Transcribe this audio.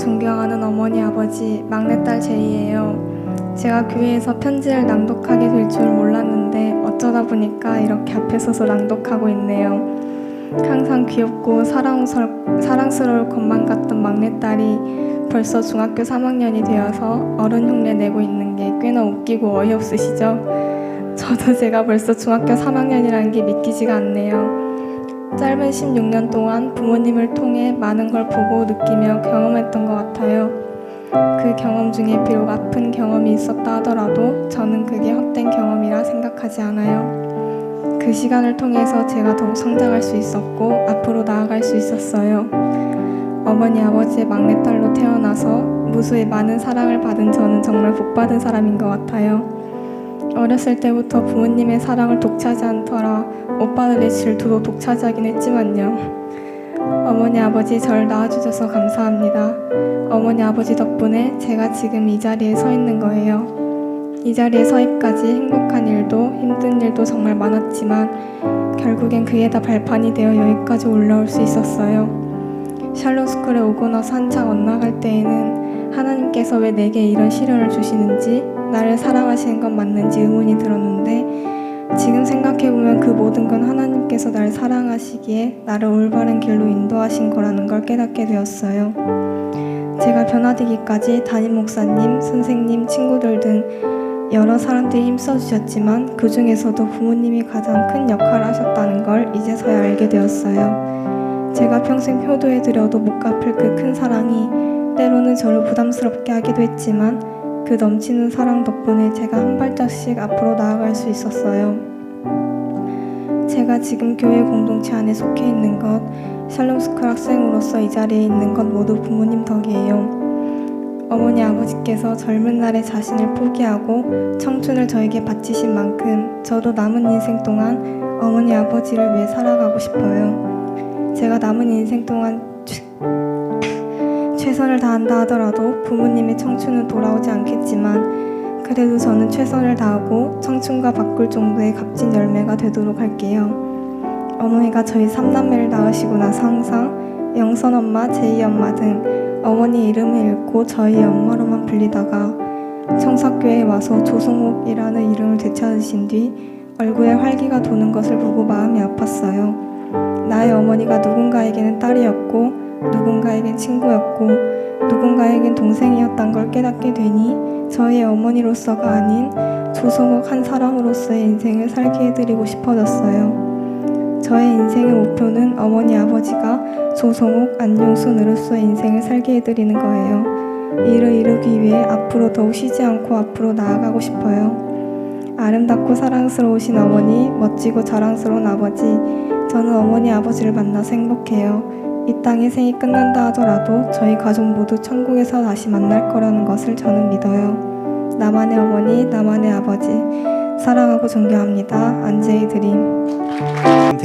존경하는 어머니 아버지 막내딸 제이예요. 제가 교회에서 편지를 낭독하게 될 줄 몰랐는데 어쩌다 보니까 이렇게 앞에 서서 낭독하고 있네요. 항상 귀엽고 사랑스러, 사랑스러울 것만 같던 막내딸이 벌써 중학교 3학년이 되어서 어른 흉내 내고 있는 게 꽤나 웃기고 어이없으시죠? 저도 제가 벌써 중학교 3학년이라는 게 믿기지가 않네요. 짧은 16년 동안 부모님을 통해 많은 걸 보고 느끼며 경험했던 것 같아요. 그 경험 중에 비록 아픈 경험이 있었다 하더라도 저는 그게 헛된 경험이라 생각하지 않아요. 그 시간을 통해서 제가 더욱 성장할 수 있었고 앞으로 나아갈 수 있었어요. 어머니 아버지의 막내딸로 태어나서 무수히 많은 사랑을 받은 저는 정말 복받은 사람인 것 같아요. 어렸을 때부터 부모님의 사랑을 독차지 않더라 오빠들의 질투도 독차지하긴 했지만요. 어머니 아버지 절 낳아주셔서 감사합니다. 어머니 아버지 덕분에 제가 지금 이 자리에 서 있는 거예요. 이 자리에 서기까지 행복한 일도 힘든 일도 정말 많았지만 결국엔 그게 다 발판이 되어 여기까지 올라올 수 있었어요. 샬롯스쿨에 오고 나서 한창 엇나갈 때에는 하나님께서 왜 내게 이런 시련을 주시는지 나를 사랑하시는 건 맞는지 의문이 들었는데 지금 생각해보면 그 모든 건 하나님께서 날 사랑하시기에 나를 올바른 길로 인도하신 거라는 걸 깨닫게 되었어요. 제가 변화되기까지 담임 목사님, 선생님, 친구들 등 여러 사람들이 힘써주셨지만 그 중에서도 부모님이 가장 큰 역할을 하셨다는 걸 이제서야 알게 되었어요. 제가 평생 효도해드려도 못 갚을 그 큰 사랑이 때로는 저를 부담스럽게 하기도 했지만 그 넘치는 사랑 덕분에 제가 한 발짝씩 앞으로 나아갈 수 있었어요. 제가 지금 교회 공동체 안에 속해 있는 것, 샬롬스쿨 학생으로서 이 자리에 있는 것 모두 부모님 덕이에요. 어머니 아버지께서 젊은 날에 자신을 포기하고 청춘을 저에게 바치신 만큼 저도 남은 인생 동안 어머니 아버지를 위해 살아가고 싶어요. 제가 남은 인생 동안 최, 최선을 다한다 하더라도 부모님의 청춘은 돌아오지 않겠지만 그래도 저는 최선을 다하고 청춘과 바꿀 정도의 값진 열매가 되도록 할게요. 어머니가 저희 삼남매를 낳으시고 나서 항상 영선 엄마, 제이 엄마 등 어머니 이름을 읽고 저희 엄마로만 불리다가 청사교회에 와서 조성옥이라는 이름을 되찾으신 뒤 얼굴에 활기가 도는 것을 보고 마음이 아팠어요. 나의 어머니가 누군가에게는 딸이었고 누군가에겐 친구였고 누군가에겐 동생이었단 걸 깨닫게 되니 저희의 어머니로서가 아닌 조성옥 한 사람으로서의 인생을 살게 해드리고 싶어졌어요. 저의 인생의 목표는 어머니 아버지가 조성옥 안용수 느루스의 인생을 살게 해드리는 거예요. 이를 이루기 위해 앞으로 더욱 쉬지 않고 앞으로 나아가고 싶어요. 아름답고 사랑스러우신 어머니, 멋지고 자랑스러운 아버지, 저는 어머니 아버지를 만나서 행복해요. 이 땅의 생이 끝난다 하더라도 저희 가족 모두 천국에서 다시 만날 거라는 것을 저는 믿어요. 나만의 어머니, 나만의 아버지, 사랑하고 존경합니다. 안제이 드림.